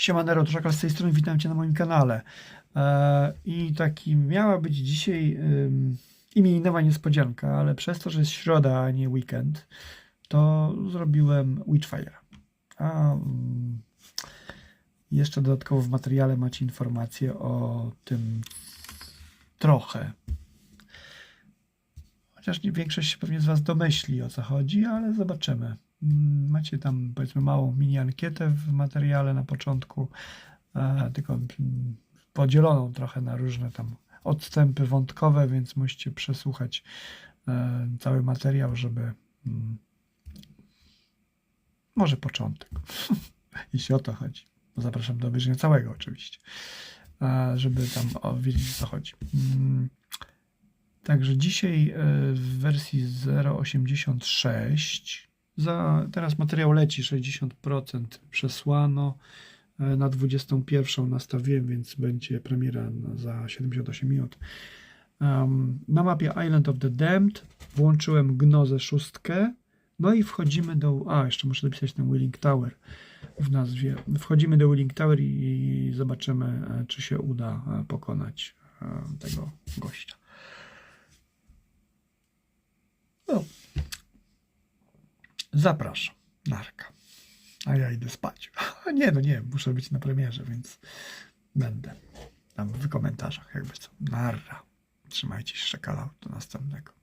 Siemanero, to Szakal z tej strony, witam Cię na moim kanale. E, I taki miała być dzisiaj imieninowa niespodzianka, ale przez to, że jest środa, a nie weekend, to zrobiłem Witchfire. A mm, jeszcze dodatkowo w materiale macie informacje o tym trochę. Chociaż nie większość się pewnie z Was domyśli o co chodzi, ale zobaczymy. Mm, Macie tam powiedzmy małą mini ankietę w materiale na początku, e, tylko mm, podzieloną trochę na różne tam odstępy wątkowe, więc musicie przesłuchać e, cały materiał, żeby mm, może początek, jeśli o to chodzi. Bo Zapraszam do obejrzenia całego oczywiście, e, żeby tam wiedzieć o co chodzi. Także dzisiaj w wersji 0.86 za, teraz materiał leci 60% przesłano. e, Na 21 nastawiłem, więc będzie premiera za 78 minut. Um, na mapie Island of the Damned włączyłem Gnozę szóstkę. No i wchodzimy do. A, jeszcze muszę dopisać ten Willing Tower w nazwie. Wchodzimy do Willing Tower i, i zobaczymy, e, czy się uda e, pokonać tego gościa. No. Zapraszam. Narka. A ja idę spać. Nie, no nie, muszę być na premierze, więc będę tam w komentarzach jakby co. Narra. Trzymajcie się, szakala. Do następnego.